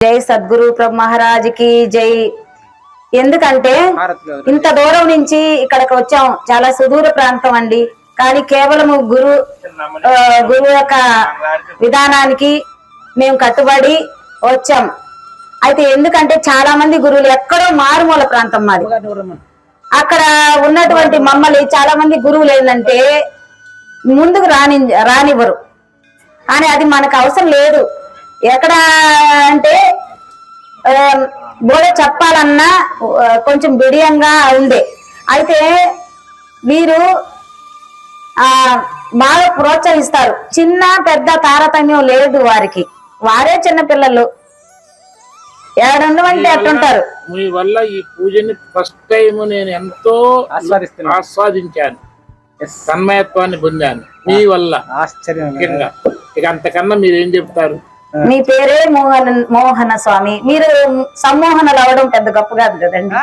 జై సద్గురు ప్రభు మహారాజ్కి జై. ఎందుకంటే ఇంత దూరం నుంచి ఇక్కడికి వచ్చాం. చాలా సుదూర ప్రాంతం అండి. కానీ కేవలము గురు ఆ, గురువు యొక్క విధానానికి మేము కట్టుబడి వచ్చాం. అయితే ఎందుకంటే చాలా మంది గురువులు ఎక్కడో మారుమూల ప్రాంతం మాది. అక్కడ ఉన్నటువంటి మమ్మల్ని చాలా మంది గురువులు ఏంటంటే ముందుకు రాని రానివ్వరు. కానీ అది మనకు అవసరం లేదు. ఎక్కడ అంటే బోధ చెప్పాలన్నా కొంచెం బిడియంగా ఉండే. అయితే వీరు ఆ బాగా ప్రోత్సహిస్తారు. చిన్న పెద్ద తారతమ్యం లేదు వారికి. వారే చిన్న పిల్లలు ఏడుండమంటే అట్టుంటారు. మీ వల్ల ఈ పూజని ఫస్ట్ టైం నేను ఎంతో. ఆస్వాదించాను. తన్మయత్వాన్ని పొందాను. మీ వల్ల. ఆశ్చర్యం. ముఖ్యంగా. ఇక అంతకన్నా మీరు ఏం చెప్తారు? మీ పేరే మోహన మోహన స్వామి. మీరు సమ్మోహనలు అవడం పెద్ద గొప్ప కాదు కదండి.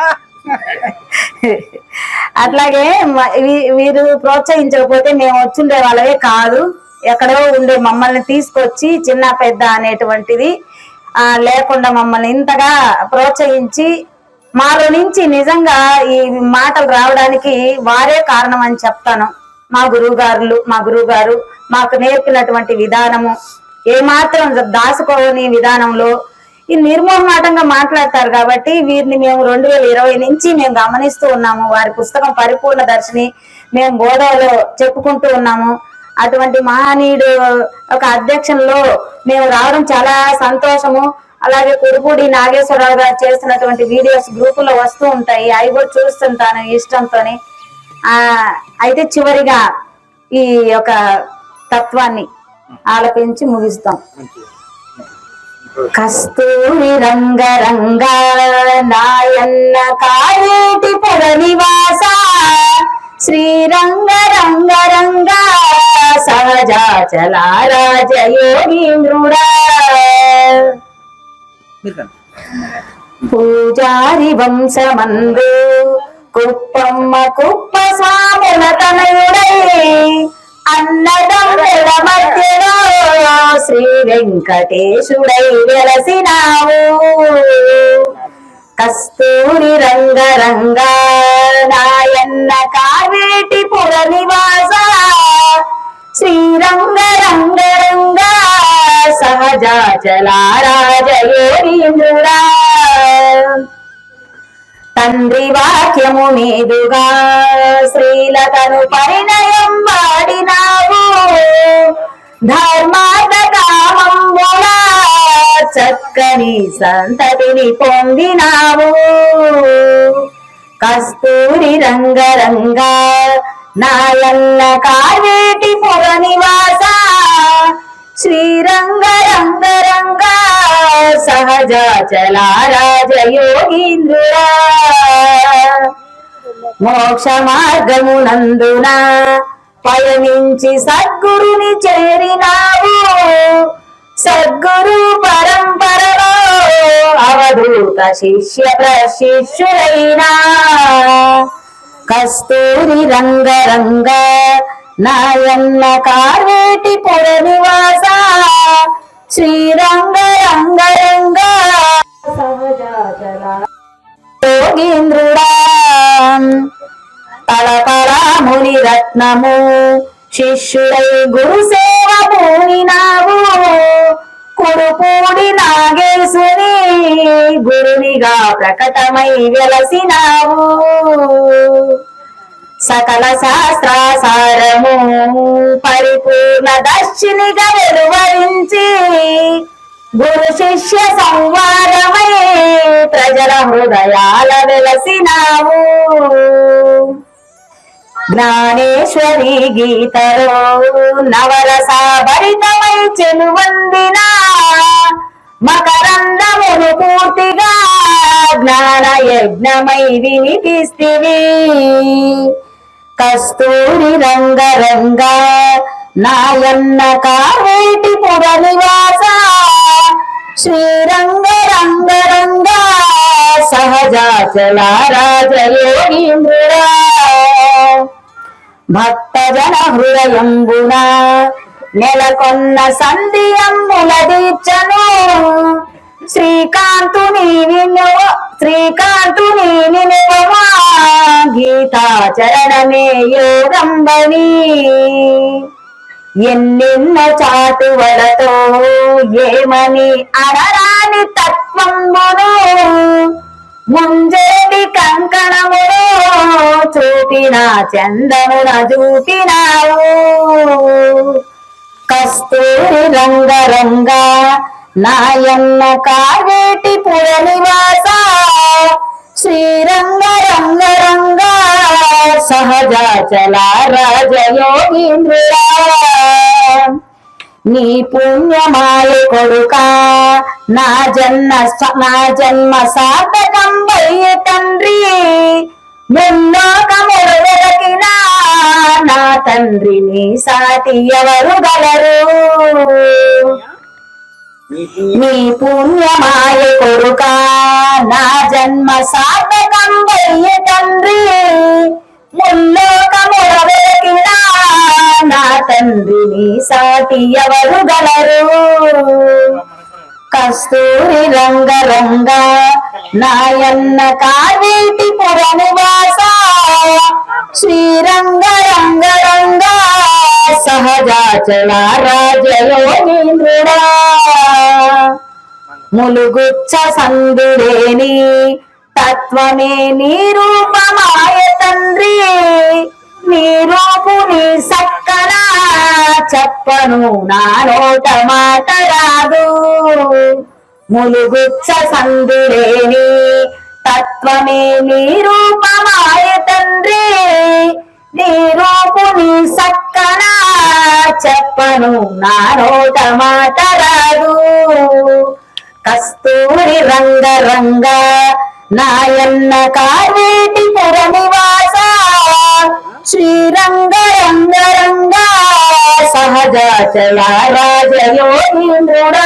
అట్లాగే మ- వీ- వీరు ప్రోత్సహించకపోతే మేము వచ్చుండే వాళ్ళవే కాదు. ఎక్కడో ఉండే మమ్మల్ని తీసుకొచ్చి చిన్న పెద్ద అనేటువంటిది ఆ లేకుండా మమ్మల్ని ఇంతగా ప్రోత్సహించి మాలో నుంచి నిజంగా ఈ మాటలు రావడానికి వారే కారణం అని చెప్తాను. మా గురువు మా గురువు గారు మాకు నేర్పినటువంటి విధానము ఏమాత్రం దాచుకోని విధానంలో ఈ నిర్మోహమాటంగా మాట్లాడతారు కాబట్టి వీరిని మేము రెండు వేల ఇరవై నుంచి మేము గమనిస్తూ ఉన్నాము. వారి పుస్తకం పరిపూర్ణ దర్శిని మేము గోదావరిలో చెప్పుకుంటూ ఉన్నాము. అటువంటి మహనీయుడు ఒక అధ్యక్షంలో మేము రావడం చాలా సంతోషము. అలాగే కురుపూడి నాగేశ్వరరావు గారు చేస్తున్నటువంటి వీడియోస్ గ్రూపులో వస్తూ ఉంటాయి. అవి కూడా చూస్తుంటాను ఇష్టంతోని. ఆ అయితే చివరిగా ఈ యొక్క తత్వాన్ని ఆలపించి ముగిస్తాం. కస్తూరి రంగ రంగ నాయన్న కాయేటి పుర నివాస. శ్రీరంగ రంగ రంగ సహజాచలారాజయోగీంద్రుడా. పూజారి వంశమందు కుప్పమ్మ కుప్ప సాముల తనయుడై. అన్నదం అన్నదమ్ముల మధ్యలో శ్రీ వెంకటేశుడై వెలసినావు కస్తూరి రంగ రంగ నాయన్న కావేటి పుర నివాస శ్రీరంగ రంగ రంగ సహజాచలారాజయోరీంద్రుడా తండ్రి వాక్యము మీదుగా శ్రీలతను పరిణయం వాడినావు. ధర్మార్థ కామంబులా చక్కని సంతతిని పొందినావు. కస్తూరి రంగరంగా నాయల్ల నాయన్న కావేటి పుర నివాస శ్రీరంగ రంగ రంగ సహజాచలారాజయోగీంద్రుడా. మోక్ష మార్గమునందున పయనించి సద్గురుని చేరినావు. సద్గురు పరంపరలో అవధూత శిష్య ప్రశిష్యుడైనా. కస్తూరి రంగ రంగ నాయన్న కార్వేటి పుర నివాస శ్రీరంగ రంగ రంగ. యోగీంద్రుడా. తలపరా ముని రత్నము. శిష్యుడై గురు సేవ పూనినావు కురుపూడి నాగేశుని గురునిగా ప్రకటమై వెలసినావు. సకల శాస్త్రాసారము పరిపూర్ణ దర్శినిగా వెలువరించి గురు శిష్య సంవాదమై ప్రజల హృదయాల వెలసినావు జ్ఞానేశ్వరి గీతలో నవరసాభరితమై చెలువందిన మకరందమును పూర్తిగా జ్ఞాన యజ్ఞమై వినిపిస్తివి. కస్తూరి రంగ రంగ నాయన్న కావేటి పుర నివాస శ్రీరంగ రంగ రంగ సహజాచలారాజయోగీంద్రుడా భక్తజన హృదయంబున నెలకొన్న సంధియమ్ముల దీక్షను శ్రీకాంతుని వినువ శ్రీకాంతుని వినువమా గీతాచరణమే యోగంబని ఎన్నెన్న చాటువలతో ఏమని అనరాని తత్వమును ముంజేటి కంకణమును చూపిన చందమున చూపినావు. కస్తూరి రంగరంగ నాయన్న కావేటి పుర నివాసా శ్రీరంగ రంగ రంగ సహజాచల రాజయోగీంద్రుడా నీ పుణ్యమాయ కొడుక నా జన్మ నా జన్మ సార్థకం వయ్య తండ్రి. మున్నోకములు వెదకిన నా తండ్రిని సాటి ఎవరు గలరు? నీ పుణ్యమాయ కొడుక జన్మ సార్థకం వయ్య తండ్రి. ముల్లోకముల నా తండ్రిని సాటి ఎవరు గలరు? కస్తూరి రంగ రంగ నాయన్న కావేటి పురనివాస శ్రీరంగ రంగ రంగ సహజాచల రాజయోగీంద్రుడా. ములుగుచ్చ సందుడేని తత్వమే నీ రూపమాయ తండ్రి. నీ రూపు నీ సక్కన చెప్పను నా నోట మాట రాదు. ములుగుచ్చ సందుడేని తత్వమే నీ రూపమాయ తండ్రి. నీ రూపు నీ సక్కన చెప్పను నా నోట మాట రాదు. కస్తూరి రంగ రంగ నాయన్న కావేటి పుర నివాస శ్రీరంగ రంగ రంగ సహజాచల రాజయోగీంద్రుడా.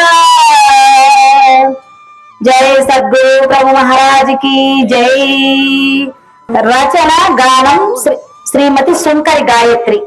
జై సద్గురు ప్రభు మహారాజ్కి జై. రచన గానం శ్రీమతి సుంకరి గాయత్రి.